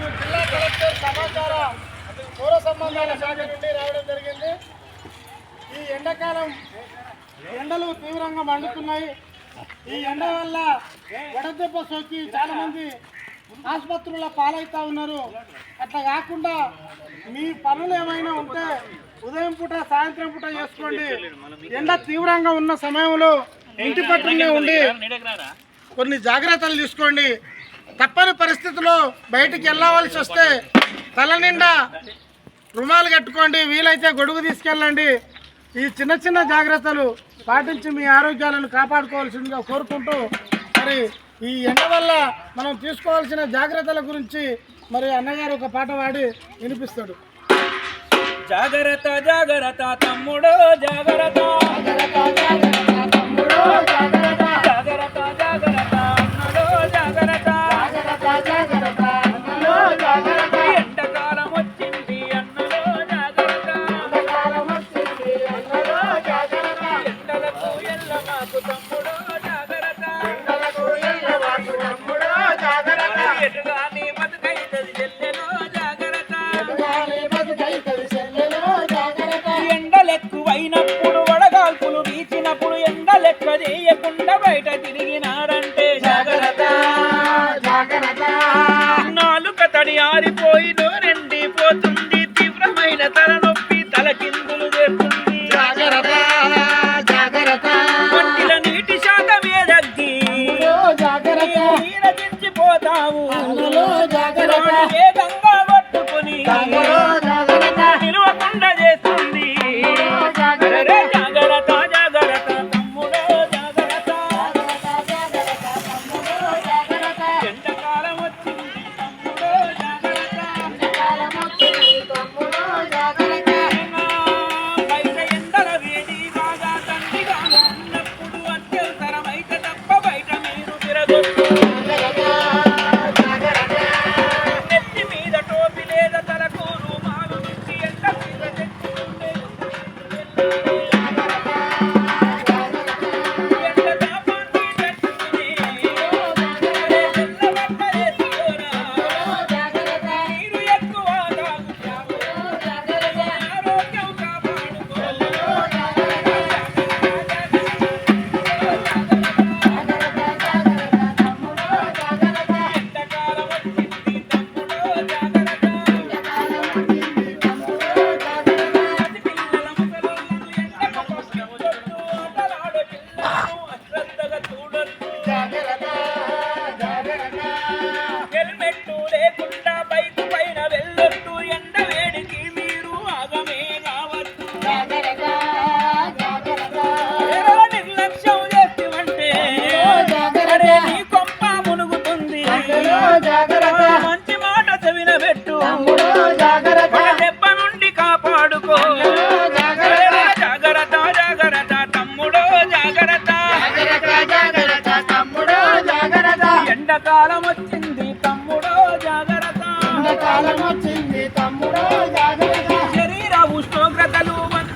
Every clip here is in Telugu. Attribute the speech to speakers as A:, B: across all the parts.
A: మేము జిల్లా కలెక్టర్ సమాచార పౌర సంబంధాల శాఖ నుండి రావడం జరిగింది. ఈ ఎండాకాలం ఎండలు తీవ్రంగా మండుతున్నాయి. ఈ ఎండ వల్ల వడదెబ్బ సోకి చాలామంది ఆసుపత్రుల పాలవుతూ ఉన్నారు. అట్లా కాకుండా మీ పనులు ఏమైనా ఉంటే ఉదయం పూట సాయంత్రం పూట చేసుకోండి. ఎండ తీవ్రంగా ఉన్న సమయంలో ఇంటి పట్టునే ఉండి కొన్ని జాగ్రత్తలు తీసుకోండి. తప్పని పరిస్థితిలో బయటికి వెళ్ళవలసి వస్తే తల నిండా రుమాలు కట్టుకోండి వీలైతే గొడుగు తీసుకెళ్ళండి. ఈ చిన్న చిన్న జాగ్రత్తలు పాటించి మీ ఆరోగ్యాలను కాపాడుకోవాల్సిందిగా కోరుకుంటూ మరి ఈ ఎండ వల్ల మనం తీసుకోవాల్సిన జాగ్రత్తల గురించి మరి అన్నగారు ఒక పాట పాడి వినిపిస్తాడు.
B: జాగ్రత్త జాగ్రత్త తమ్ముడు జాగ్రత్త. జాగ్రత్త ఎండలెక్కువైనప్పుడు వడగాల్పులు వీచినప్పుడు ఎండలెక్క చేయకుండా బయట తిరిగినారంటే జాగ్రత్త. నాలుక తడి ఆరిపోయి నోరెండిపోతుంది తీవ్రమైన తలనొప్పి 啊！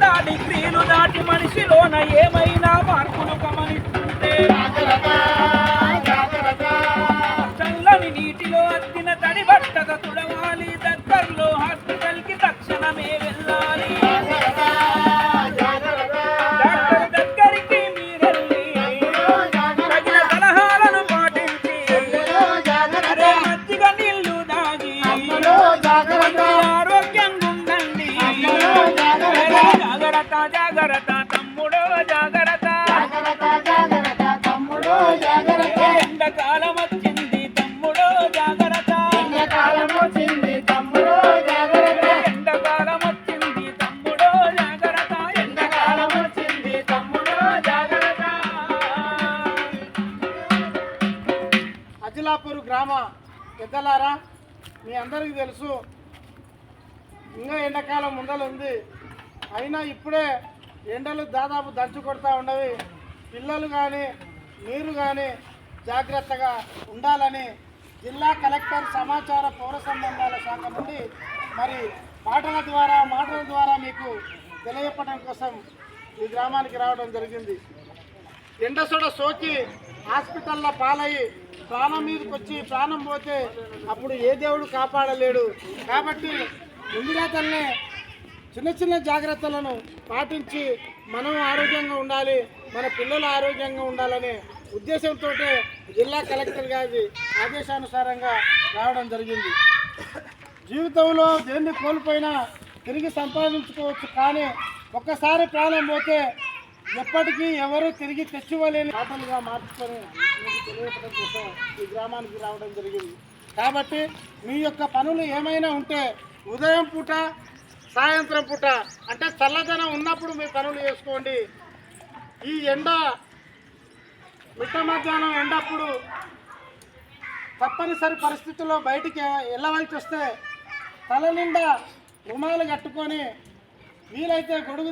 B: వంద డిగ్రీలు దాటి మనిషిలోన ఏమైనా మార్పులు గమనిస్తుంటే ఎండాకాలం వచ్చింది తమ్ముడో జాగ్రత్త. ఎండాకాలం వచ్చింది తమ్ముడో జాగ్రత్త. ఎండాకాలం వచ్చింది తమ్ముడో జాగ్రత్త.
A: అజిలాపూర్ గ్రామ పెద్దలారా మీ అందరికీ తెలుసు ఇంకా ఎండాకాలం ముందలు ఉంది. అయినా ఇప్పుడే ఎండలు దాదాపు దంచు కొడతా ఉండవి పిల్లలు కానీ మీరు కానీ జాగ్రత్తగా ఉండాలని జిల్లా కలెక్టర్ సమాచార పౌర సంబంధాల శాఖ నుండి మరి పాటల ద్వారా మాటల ద్వారా మీకు తెలియపడం కోసం ఈ గ్రామానికి రావడం జరిగింది. ఎండసొడ సోకి హాస్పిటల్లో పాలయ్యి ప్రాణం మీదకి వచ్చి ప్రాణం పోతే అప్పుడు ఏ దేవుడు కాపాడలేడు. కాబట్టి ముందుగా తల్లి చిన్న చిన్న జాగ్రత్తలను పాటించి మనం ఆరోగ్యంగా ఉండాలి మన పిల్లలు ఆరోగ్యంగా ఉండాలని ఉద్దేశంతో జిల్లా కలెక్టర్ గారి ఆదేశానుసారంగా రావడం జరిగింది. జీవితంలో దేన్ని కోల్పోయినా తిరిగి సంపాదించుకోవచ్చు కానీ ఒక్కసారి ప్రాణం పోతే ఎప్పటికీ ఎవరు తిరిగి తెచ్చివ్వలేని ఆటలుగా మార్చుకొని మీకు తెలియపడం కోసం ఈ గ్రామానికి రావడం జరిగింది. కాబట్టి మీ యొక్క పనులు ఏమైనా ఉంటే ఉదయం పూట సాయంత్రం పూట అంటే చల్లదనం ఉన్నప్పుడు మీ పనులు చేసుకోండి. ఈ ఎండ మిట్ట మధ్యాహ్నం ఎండప్పుడు తప్పనిసరి పరిస్థితుల్లో బయటికి వెళ్ళవలసి వస్తే తల నిండా రుమాలు కట్టుకొని వీలైతే గొడుగు